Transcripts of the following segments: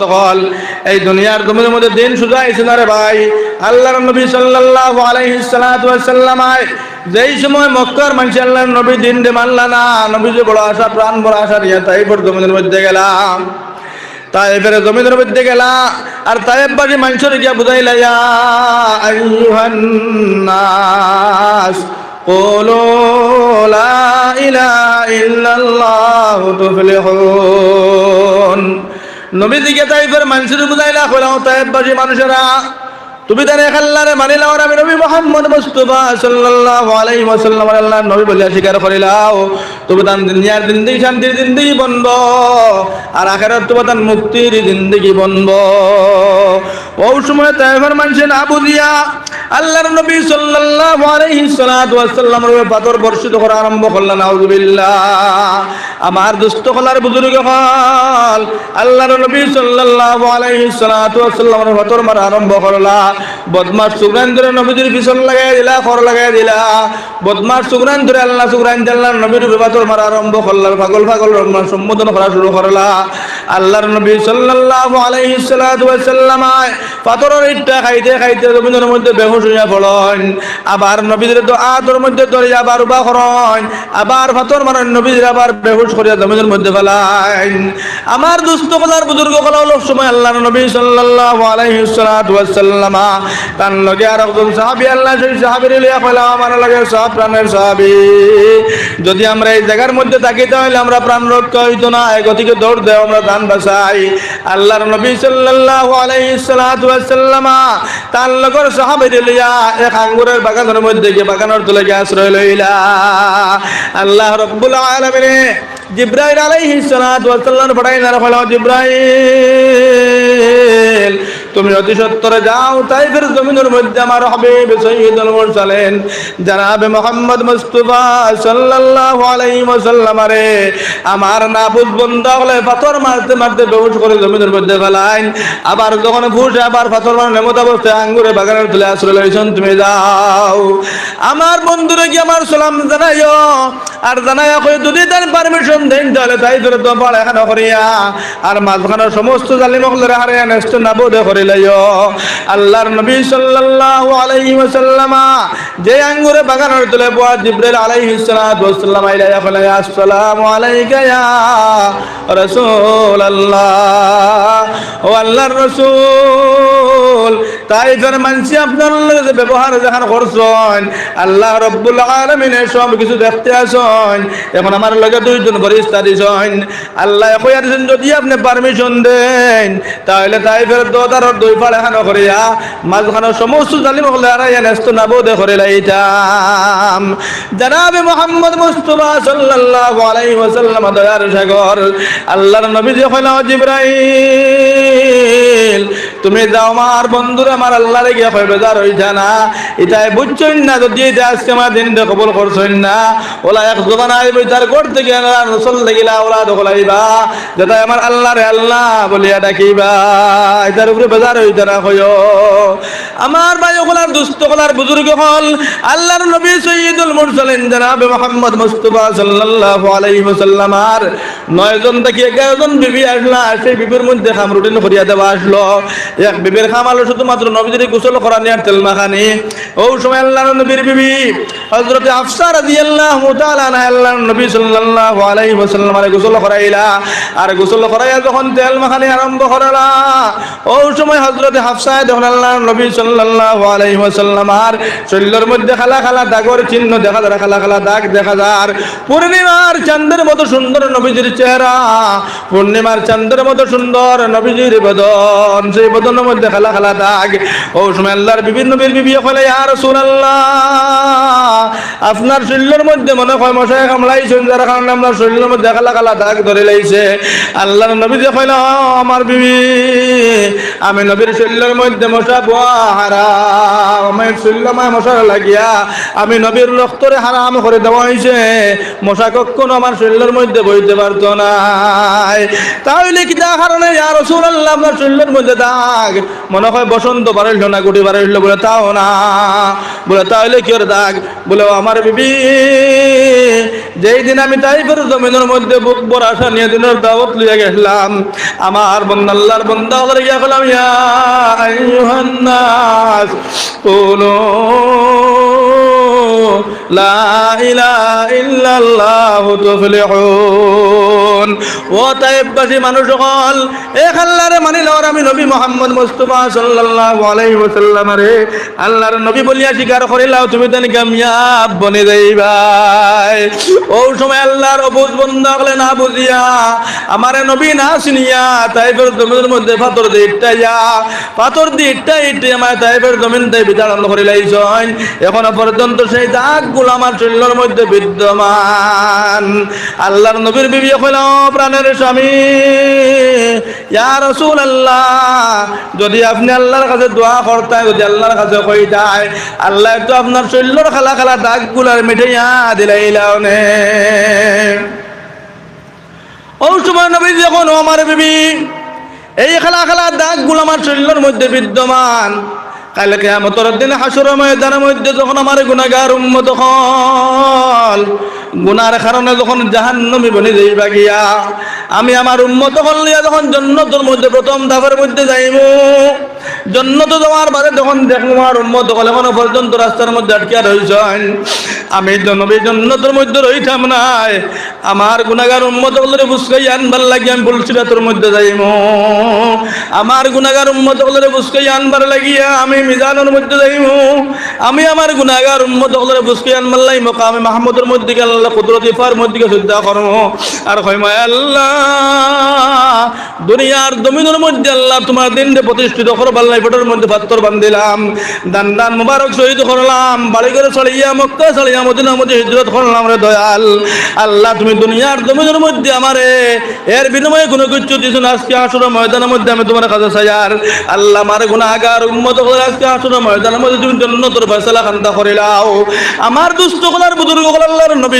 বল এই দুনিয়ার জমির মধ্যে দিন সুজা আইছে না রে ভাই আল্লাহর নবী সাল্লাল্লাহু আলাইহি সাল্লাতু ওয়াসাল্লাম আয় যেই সময় মক্কার মানুষ আল্লাহর নবী দিন দে মানলা না নবী যে বড় আশা প্রাণ বড় আশা নিয়ে তাই পর জমিনের মধ্যে গেলাম তাইফের জমিনের মধ্যে গেলা আর তাইফ বাড়ি মানুষের গিয়া বুঝাইলা ইয়া আইয়ুহান নাস قولوا لا إله إلا الله تفلحون নবী দিকে তাইফের মানুষের বুঝাইলা হইলাম তাইফবাসী মানুষেরা। তুমি তারে খাল্লারে মানিলাও আমি নবী মোহাম্মদ মুস্তাফা সাল্লাল্লাহু আলাইহি ওয়াসাল্লাম আল্লাহ নবী বলিয়া স্বীকার করিলাও। তুমি তান দুনিয়ার জিন্দেগি, শান্তির জিন্দেগি বনব আর আখেরাত তুমি তান মুক্তির জিন্দেগি বনব ও সময় তাইফের মানুষে না বুঝিয়া আল্লাহর নবী সাল্লাল্লাহু আলাইহি সাল্লাতু ওয়াসাল্লামের উপর পাথর বর্ষিত করা আরম্ভ করলেন নাউযুবিল্লাহ আমার দুস্থ কলার বুজুর্গ হল আল্লাহর নবী সাল্লাল্লাহু আলাইহি সাল্লাতু ওয়াসাল্লামের পাথর মারা আরম্ভ করলা। বদমাস সুগ্রান ধরে নবীজির পিছন লাগাই দিলা খর লাগাই দিলা। বদমাস সুগ্রান ধরে আল্লাহ সুগ্রান আল্লাহর নবীর পাথর মারা আরম্ভ করলার, পাগল পাগল রহমান সম্বোধন করা শুরু করলা। আল্লাহর নবী সাল্লাল্লাহু আলাইহি সাল্লাতু ওয়াসাল্লাম পাথরের ইটটা খাইতে খাইতে জমিনের মধ্যে বেহুশ হইয়া পড়েন। আবার নবীদের তো আতর মধ্যে ধরে আবার উবা করেন। আবার পাথর মারেন নবীদের আবার বেহুশ করিয়া জমিনের মধ্যে ফেলাইন। আমার দুস্থ কলার বুজুর্গ কলা হলো সময় আল্লাহর নবী সাল্লাল্লাহু আলাইহি সাল্লাতু ওয়াসাল্লাম তার লগে আর একজন সাহাবী আল্লাহ সেই সাহাবীর লিয়া কইলা আমার লাগে সব প্রাণের সাহাবী। যদি আমরা এই জায়গার মধ্যে থাকি তাহলে আমরা প্রাণ রক্ষা হইতো না গতিকে দৌড় দেও, আমরা দান বাঁচাই আল্লাহর নবী সাল্লাল্লাহু আলাইহি সাল্লাতু ওয়াসাল্লাম তার লগর সাহাবীর লিয়া এক আঙ্গুরের বাগানের মধ্যে গিয়ে বাগানের তলে গিয়ে আশ্রয় লইলা আল্লাহ রব্বুল আলামিন জিব্রাইল আলাইহিস সালাতু ওয়াস সালাম পাঠাইনা রাখলা জিব্রাইল। তুমি অতি সত্তরে যাও, তাইফের জমিনের মধ্যে আমার হাবিব সৈয়দুল মুরসালিন। জনাবে মোহাম্মদ মুস্তাফা সাল্লাল্লাহু আলাইহি ওয়াসাল্লাম রে আমার নাবুদ বন্ধা হলে পাথর মারতে মারতে বেহুশ করে জমিনের মধ্যে ফেলাইন। আবার যখন ফুস আবার পাথর মারনে মত অবস্থায় আঙ্গুরে বাগানের তুলে আশ্রয় লইছেন, তুমি যাও। আমার বন্ধুরে কি আমার সালাম জানাইও? আর জানাইয়া কই, যদি তার পারমিশন দেন, তাহলে তাই ধরে তো পড়াখানা করিয়া। আর মাঝখানের সমস্ত জালিমকলরে হারিয়া নেস্ত নাবুদে করিলাইও আল্লাহর নবী সাল্লাল্লাহু আলাইহি ওয়াসাল্লাম যে আঙ্গুরে বাগানের তুলে পোয়া জিব্রাইল আলাইহিস সালাতু ওয়াসাল্লাম আইলাইয়া ফলাই আসসালামু আলাইকা ইয়া রাসূলুল্লাহ। ও আল্লাহর রাসূল তাইফের মানসি আপনার ব্যবহার যেখানে করছেন, আল্লাহ রব্বুল আলমিনের সব কিছু দেখতে আসেন। এখন আমার লগে দুইজন ফরিস্তা দিছেন। আল্লাহ কইয়া দিছেন, যদি আপনি পারমিশন দেন, তাহলে তাইফের দোদার দুই ফাড়ে খানো করিয়া, মাঝখানে সমস্ত জালিম হলে আর নেস্ত নাবোদে করে লাইতাম। জানাবে মোহাম্মদ মুস্তফা সাল্লাল্লাহু আলাইহি ওয়াসাল্লাম দয়ার সাগর, আল্লাহর নবী যে কইলা জিব্রাইল। তুমি যাও আমার বন্ধুরা, আমার আল্লাহ গিয়া কই বেজার হইছা না। এটাই বুঝছই না, যদি এটা আজকে আমার দিন কবল করছই না, ওলা এক জোগান আইব, তার ঘর থেকে রসল দেখিলা ওলা দখলাইবা যেটা আমার আল্লাহ রে আল্লাহ বলিয়া ডাকিবা, এটার উপরে বেজার হইতা না কইও আমার ভাই ওগুলার দুস্থ কলার বুজুর্গ হল, আল্লাহর নবী সৈয়দুল মুরসালিন জনাবে মোহাম্মদ মুস্তাফা সাল্লাল্লাহু আলাইহি ওয়াসাল্লাম আর নয়জন থেকে এগারোজন বিবি আসলা, সেই বিবির মধ্যে খাম রুটিন করিয়া দেওয়া আসলো। এক বিবির খাম আলো শুধুমাত্র নবীদের গোসল করা নিয়ে তেল মাখানি। ও সময় আল্লাহর নবীর বিবি, হযরত আফসা রাদিয়াল্লাহু তাআলা আনহা, আল্লাহর নবী সাল্লাল্লাহু আলাইহি ওয়াসাল্লাম আরে গোসল করাইলা। আর গোসল করাইয়া যখন তেল মাখানি আরম্ভ করালা, ও সময় হযরত হাফসা যখন আল্লাহর নবী সাল্লাল্লাহু আলাইহি ওয়াসাল্লাম আর শরীরের মধ্যে খালা খালা দাগর চিহ্ন দেখা যায়, খালা খালা দাগ দেখা যায়। পূর্ণিমার চাঁদের মতো সুন্দর নবীজির চেহারা, পূর্ণিমার চাঁদের মতো সুন্দর নবীজির বদন, সেই বদনের মধ্যে খালা খালা দাগ। ও সময় আল্লাহর বিভিন্ন হলে আর রাসূলুল্লাহ, আপনার শরীরের মধ্যে মনে হয় মশাই কামড়াইছেন, যার কারণে আপনার শরীরের মধ্যে খালা খালা দাগ ধরে লাইছে। আল্লাহর নবী যে আমার বিবি, আমি নবীর শরীরের মধ্যে মশা বোয়া হারাম আমার শরীরমায় মশা লাগিয়া আমি নবীর রক্তরে হারাম করে দেওয়া হয়েছে মশা কখনো আমার শরীরের মধ্যে বইতে পারতো না তাহলে কি তার কারণে আর রসুল আল্লাহ আপনার শরীরের মধ্যে দাগ দাগ। মনে হয় বসন্ত বাড়িল না, গুটি বাড়িল, বলে তাও না, বলে তাহলে কি ওর দাগ? বলে আমার বিবি, যেই দিন আমি তাইফের জমিনের মধ্যে বুক বড় আশা নিয়ে দিনের দাওয়াত লিয়ে গেছিলাম, আমার বন্দাল্লার বন্দা হলে গিয়া গেলাম, ইয়া কুলু লা মানুষ সকল এ খাল্লারে মানিল আর আমি নবী মোহাম্মদ মুস্তাফা সাল্লাল্লাহু আলাইহি ওয়াসাল্লাম রে, আল্লাহর নবী বলিয়া স্বীকার করিলাও তুমি তেন কামিয়াব বনে যাইবাই ও সময় আল্লাহর অবুজ বন্ধা হলে না বুঝিয়া, আমারে নবী না শুনিয়া তাইফের জমিনের মধ্যে পাথর দিয়ে ইটাইয়া পাথর দিয়ে ইটা ইটে আমার তাইফের জমিন তাই বিতাড়ন করে লাইছন এখনও পর্যন্ত সেই দাগগুলো আমার শরীরের মধ্যে বিদ্যমান। আল্লাহর নবীর বিবি হইল প্রাণের স্বামী। ইয়া রসুল আল্লাহ যদি আপনি আল্লাহর কাছে দোয়া করতেন, যদি আল্লাহর কাছে কইতাই, আল্লাহ তো আপনার শরীরের খালা খালা দাগগুলার মিঠাইয়া দিলাইলাও নে। ও সময় নবী, যখন আমার বিবি, এই খেলা খেলা দাগগুলো আমার শরীরের মধ্যে বিদ্যমান, কালে কেয়ামতর দিন হাসুর ময়দানের মধ্যে যখন আমার গুণাগার উম্মত হল গুনার কারণে যখন জাহান্নমি বনে যাইবা গিয়া, আমি আমার উম্মত হল নিয়ে যখন জন্নতর মধ্যে প্রথম ধাপের মধ্যে যাইব জন্নত যাওয়ার বারে যখন দেখব আমার উম্মত হল এখনও পর্যন্ত রাস্তার মধ্যে আটকিয়া রয়েছেন আমি জনবী জন্নতের মধ্যে রইতাম নাই। আমার গুণাগার উম্মত হলরে বুসকাই আনবার লাগি আমি বলছিলাতর মধ্যে যাইব আমার গুণাগার উম্মত হলরে বুসকাই আনবার লাগিয়া আমি মিজানের মধ্যে যাইব আমি আমার গুণাগার উম্মত হলরে বুসকাই আনবার লাগি মকামে মাহমুদের মধ্যে গেল আল্লাহ কুদরত ইফার মধ্যে শ্রদ্ধা করম আর কইমা আল্লাহ, দুনিয়ার জমিনের মধ্যে আল্লাহ তোমার দিনকে প্রতিষ্ঠিত করবার লাই ফটোর মধ্যে পাত্তর বান্ধিলাম। দান দান মুবারক শহীদ করলাম বাড়ি করে চড়িয়া মক্কা চড়িয়া মদিনার মধ্যে হিজরত করলাম রে দয়াল। আল্লাহ, তুমি দুনিয়ার জমিনের মধ্যে আমারে, এর বিনিময়ে কোনো কিছু দিছো না। আজকে আসর ময়দানের মধ্যে আমি তোমার কাছে চাইয়ার। আল্লাহ, আমার গুণাগার উন্মত করে আজকে আসর ময়দানের মধ্যে তুমি জন্নতর ফয়সালা খান্তা করে লাও আমার দুষ্ট কলার বুজুর্গ আল্লাহর নবী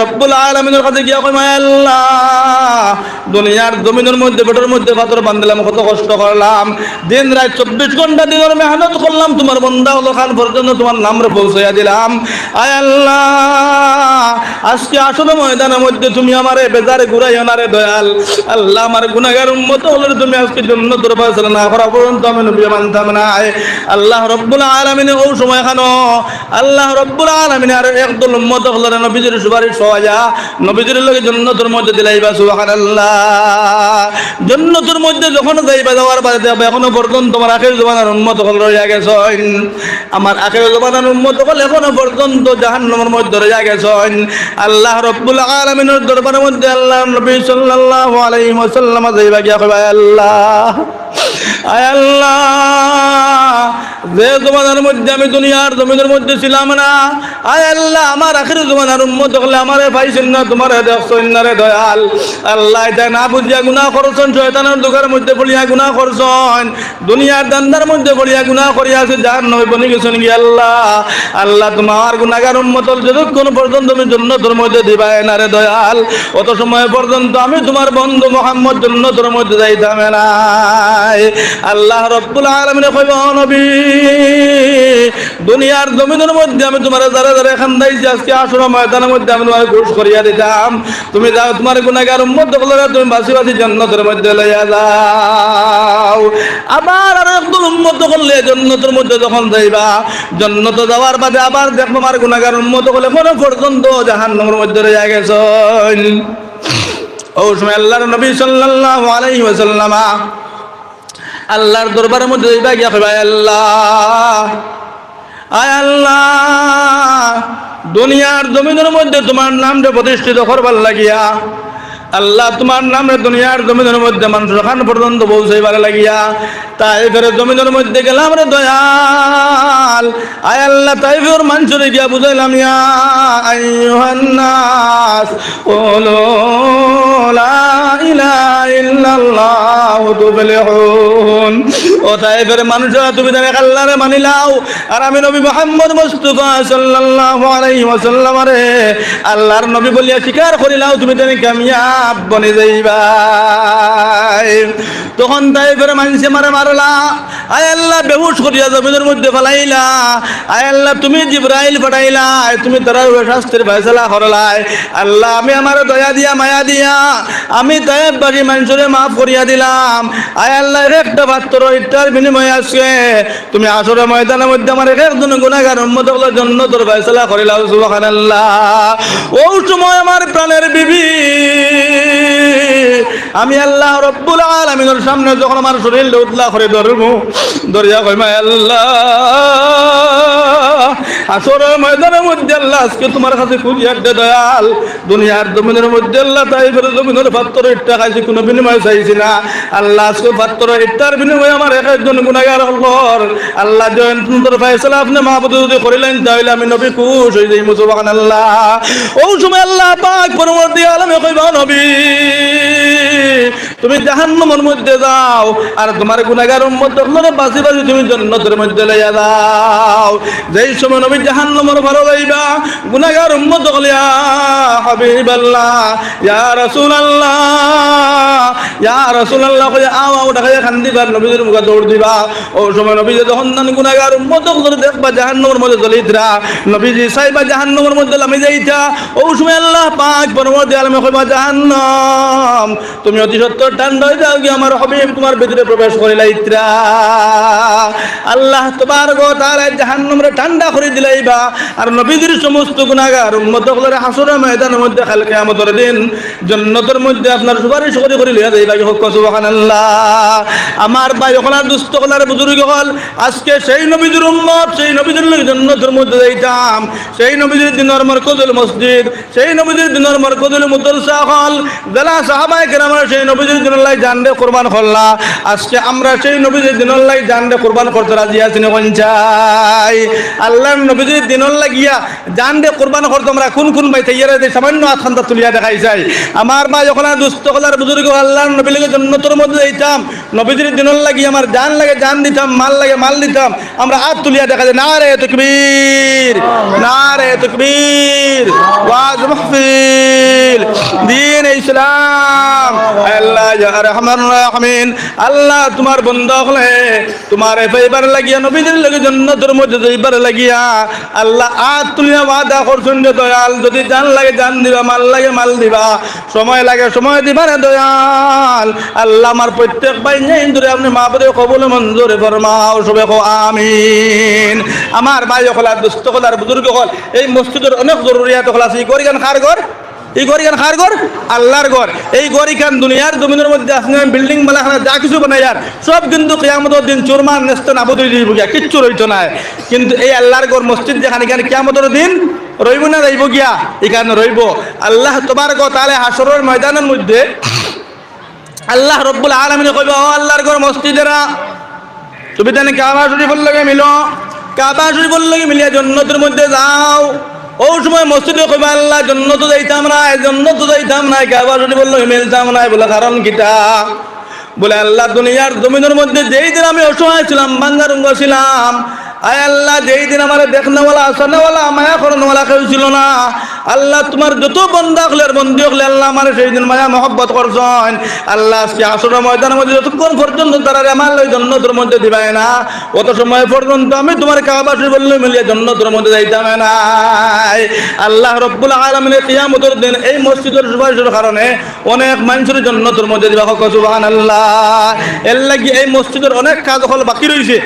রব্বুল আলমিনের কাছে গিয়া কই আল্লাহ, দুনিয়ার জমিনের মধ্যে, বেটার মধ্যে পাথর বান্ধিলাম কত কষ্ট করলাম। দিন রাত চব্বিশ ঘণ্টা দিনের মেহনত করলাম, তোমার বন্ধা হলো খান পর্যন্ত তোমার নামরে পৌঁছাইয়া দিলাম। আয় আল্লাহ, আজকে আসলে ময়দানের মধ্যে তুমি আমারে বেজারে ঘুরাইও না রে দয়াল। আল্লাহ, আমার গুনাগার উন্মত হলে তুমি আজকে জন্য তোর ফয়সালা না করা পর্যন্ত আমি নবী মানতাম না। আল্লাহ, রব্বুল আলমিনে ও সময় খানো আল্লাহ, রব্বুল আলমিনে আর একদল উম্মত হলে নবীজির সুপারিশ পাওয়া নবীজির লোকে জন্নতর মধ্যে দিলাইবা, সুবহানাল্লাহ। জন্নতর মধ্যে যখন যাইবা, যাওয়ার বাদে যাবে এখনও পর্যন্ত তোমার আখের জমানার উন্মত হল রইয়া গেছেন। আমার আখের জমানার উন্মত হল এখনও পর্যন্ত জাহান্নামের মধ্যে রইয়া গেছেন। আল্লাহ রব্বুল আলামিনের দরবারের মধ্যে আল্লাহ নবী সাল্লাল্লাহু আলাইহি ওয়াসাল্লাম যাইবা গিয়া কইবা, আল্লাহ। আয় আল্লাহ যে জমানার মধ্যে আমি দুনিয়ার জমিনের মধ্যে ছিলাম না। আয় আল্লাহ, আমার আখির জমানার উম্মত হলে আমারে পাইছেন না, তোমার দেখছেন না রে দয়াল। আল্লাহ, এটা না বুঝিয়া গুনাহ করছেন, শয়তানের দোকার মধ্যে পড়িয়া গুনাহ করছেন। দুনিয়ার দান্দার মধ্যে পড়িয়া গুনাহ করিয়া আছে যার নয় বনি গেছেন কি আল্লাহ। আল্লাহ, তোমার গুনাগার উম্মত যতক্ষণ পর্যন্ত তুমি জন্নতর মধ্যে দিবাই না রে দয়াল, অত সময় পর্যন্ত আমি তোমার বন্ধু মোহাম্মদ জন্নতর মধ্যে যাইতাম নাই আল্লাহ রব্বুল আলমিনে কইব নবী, দুনিয়ার জমিনের মধ্যে আমি তোমার যারা যারা এখান দাইছি আজকে আসর ময়দানের মধ্যে আমি তোমার ঘুষ করিয়া দিতাম। তুমি যাও, তোমার গুণাগার উম্মত হলে তুমি বাসি বাসি জন্নতের মধ্যে লইয়া যাও। আবার আর একদল উম্মত করলে জন্নতের মধ্যে যখন যাইবা, জন্নত যাওয়ার বাদে আবার দেখো আমার গুণাগার উম্মত হলে কোনো পর্যন্ত জাহান্নমের মধ্যে রইয়া গেছেন। ও সময় আল্লাহর নবী সাল্লাল্লাহু আলাইহি ওয়াসাল্লামা আল্লাহর দরবারের মধ্যে যাইবা গিয়া কইবা আল্লাহ, আয় আল্লাহ, দুনিয়ার জমিনের মধ্যে তোমার নামটা প্রতিষ্ঠিত করবার লাগিয়া আল্লাহ তোমার নামে দুনিয়ার জমিনের মধ্যে মানুষ খান পর্যন্ত পৌঁছাইবার লাগিয়া তাইফের জমিনের মধ্যে গেলাম রে দয়াল। আয় আল্লাহ তাইফের মানুষের গিয়া বুঝাইলাম, ইয়া আইয়ুহান নাস, কুলু লা ইলাহা ইল্লাল্লাহ তুফলিহুন। ও তাইফের মানুষেরা তুমি মানিলাও। আমি নবী আল্লাহর নবী বলিয়া স্বীকার করিলাও, তুমি তাকে কামিয়াব বনে যাইবা তখন তাইফের মানুষে মারে মারলা। আয় আল্লাহ, বেহুশ করিয়া জমিনের মধ্যে ফেলাইলা। আয় আল্লাহ, তুমি জিব্রাইল পাঠাইলা। তুমি তারা শাস্ত্রের ফয়সালা করলাই আল্লাহ, আমি আমার দয়া দিয়া, মায়া দিয়া, আমি তাইফবাসী মানুষরে মাফ করিয়া দিলাম। আয় আল্লাহ একটা পাত্র ইটার বিনিময়ে আজকে তুমি আসরে ময়দানের মধ্যে আমার এক একজন গুণাগার উন্মত জন্য তোর ফয়সালা করিলাম, সুবহানাল্লাহ। ও সময় আমার প্রাণের বিবি আমি আল্লাহ রব্বুল আলামিনের সামনে যখন আমার শরীর উতলা করে ধরবো দরিয়া কইমা আল্লাহ আসরের ময়দানের মধ্যে আল্লাহ আজকে তোমার কাছে খুঁজিয়ার দে দয়াল। দুনিয়ার জমিনের মধ্যে আল্লাহ তাই ফেরে জমিনের পাত্র ইট্টা খাইছি, কোনো বিনিময় চাইছি না। আল্লাহ আজকে পাত্র ইট্টার বিনিময়ে আমার এক একজন গুণাগার হল। আল্লাহ জয়ন সুন্দর ফাইসলা আপনি মাহবুদ যদি করিলেন, তাহলে আমি নবী খুশ হয়ে যাই মুসলমান আল্লাহ ও সময় আল্লাহ পাক পরবর্তী আলমে কইবা নবী। তুমি জাহান্নামের মধ্যে যাও, আর তোমার গুনাহগার উম্মত আপনারা বাসি বাসি তুমি জান্নাতের মধ্যে লইয়া দাও যেই সময় নবী জাহান্নামের ভালো লইবা গুনাহগার উম্মত হলিয়া হাবিবাল্লাহ, ইয়া রাসূলুল্লাহ ইয়া রাসূলুল্লাহ, কইয়া আও আও ডাকাইয়া খান্দিবার নবীর মুখে দৌড় দিবা। ও সময় নবী যে যখন গুনাহগার উম্মত করে দেখবা জাহান্নামের মধ্যে চলিতরা নবীজি সাইবা জাহান্নামের মধ্যে লামি যাইতা। ও সময় আল্লাহ পাক পরবর্তী আলমে কইবা, জাহান্নাম, তুমি অতি সত্তর ঠান্ডা হয়ে যাও কি আমার হবিব তোমার ভিতরে প্রবেশ করিলা ইত্রা আল্লাহ তোমার গো তার জাহান্নামরে ঠান্ডা করে দিলাইবা আর নবীদের সমস্ত গুনাহগার উম্মত হলের হাসুরা ময়দানের মধ্যে কাল কিয়ামতের দিন জান্নাতের মধ্যে আপনার সুপারিশ করে করে লইয়া যাইবা হক, সুবহানাল্লাহ। আমার ভাই হলার দুস্থ হলার বুজুর্গ হল, আজকে সেই নবীদের উম্মত, সেই নবীদের জান্নাতের মধ্যে যাইতাম। সেই নবীদের দিনের মরকজুল মসজিদ, সেই নবীদের দিনের মরকজুল মুদরসা হল যারা সাহাবায়ে কেরামের সেই নবীদের জানরে কোরবান করলা। আজকে আমরা সেই নবীদের দিনের লাই জানরে কোরবান করতে রাজি আছি চাই আল্লাহর নবীদের দিনের লাগিয়া জানরে কোরবান করতে আমরা কোন কোন ভাই তাইয়ারা সামান্য আখান্তা তুলিয়া দেখাই যাই আমার ভাই যখন দুস্থ হলার বুজুর্গ, আল্লাহর নবী জন্নতর মধ্যে যাইতাম নবীদের দিনের লাগি আমার জান লাগে জান দিতাম, মাল লাগে মাল দিতাম, আমরা হাত তুলিয়া দেখা যায়, না রে তকবীর, না রে তকবীর, ওয়াজ মাহফিল, দিন ইসলাম। আল্লাহ আল্লাহ তোমার বন্ধ হলে তোমার এবার লাগিয়া, নবীদের লাগে জন্নতের মধ্যে যাইবার লাগিয়া, আল্লাহ হাত তুলিয়া ওয়াদা করছেন যে দয়াল, যদি জান লাগে জান দিবা, মাল লাগে মাল দিবা, সময় লাগে সময় দিবা রে দয়াল। আল্লাহ, আমার প্রত্যেক ভাই নেই ধরে আপনি মা বলে কবল মঞ্জুরে ফরমাও সবে কো, আমিন। আমার ভাই হলার দুস্থ হলার বুজুর্গ হল। এই মসজিদের অনেক জরুরিয়াত হল, আছে করি কেন খার ঘর। এই এখান খার ঘর আল্লাহর ঘর এই এখান দুনিয়ার জমিনের মধ্যে আসলে বিল্ডিং বালা যা কিছু বানাই আর। সব কিন্তু কিয়ামতের দিন চুরমান নেস্ত নাবদ দিব গিয়া, কিচ্ছু রইতো না। কিন্তু এই আল্লাহর ঘর মসজিদ যেখানে, এখানে কিয়ামতের দিন রইব না, রইব গিয়া এখানে রইব। আল্লাহ তোমার তাহলে হাসরের ময়দানের মধ্যে আল্লাহ রব্বুল আলমিনে কইব, ও আল্লাহর ঘর মসজিদেরা, তুমি তাহলে কাবা শরীফের লগে মিলো? কাবা শরীফের লগে মিলিয়া জন্নতের মধ্যে যাও। ও সময় মসজিদে কইবা, আল্লাহ, জন্য তো যাইতাম না জন্নত যাইতাম না কাবা যদি বলল মিলতাম না বলে, কারণ কিটা? বলে, আল্লাহ, দুনিয়ার জমিনের মধ্যে যেই দিন আমি অসহায় ছিলাম, বাঙ্গারুঙ্গ ছিলাম, আয় আল্লাহ, যেই দিন আমার দেখনেওয়ালা, আসানেওয়ালা, মায়া করনেওয়ালা কেউ ছিল না আল্লাহ তোমার যত বন্ধা হলে আর বন্দি হলে আল্লাহ আমার সেই দিন মায়া মহব্বত করছেন। আল্লাহ আজকে আসর ময়দানের মধ্যে যতক্ষণ পর্যন্ত তারা আমার লই জন্নতের মধ্যে দিবাই না, অত সময় পর্যন্ত আমি তোমার কাবাসী বললে মিলিয়ে জন্নতের মধ্যে যাইতাম না। আল্লাহ রব্বুল আলমিনের কিয়ামতের দিন এই মসজিদের সুপারিশের কারণে অনেক মানুষের জন্নতের মধ্যে দিবা সুবাহ আল্লাহ এর লাগি এই মসজিদের অনেক কাজ হল বাকি রয়েছে